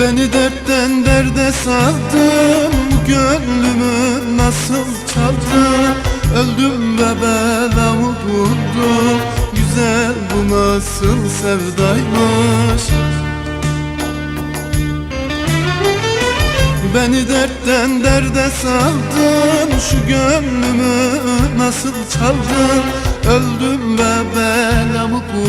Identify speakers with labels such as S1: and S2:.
S1: Beni dertten derde saldın Gönlümü nasıl çaldın? Öldüm ve belamı buldum Güzel bu nasıl sevdaymış? Beni dertten derde saldın Şu gönlümü nasıl çaldın? Öldüm ve belamı buldum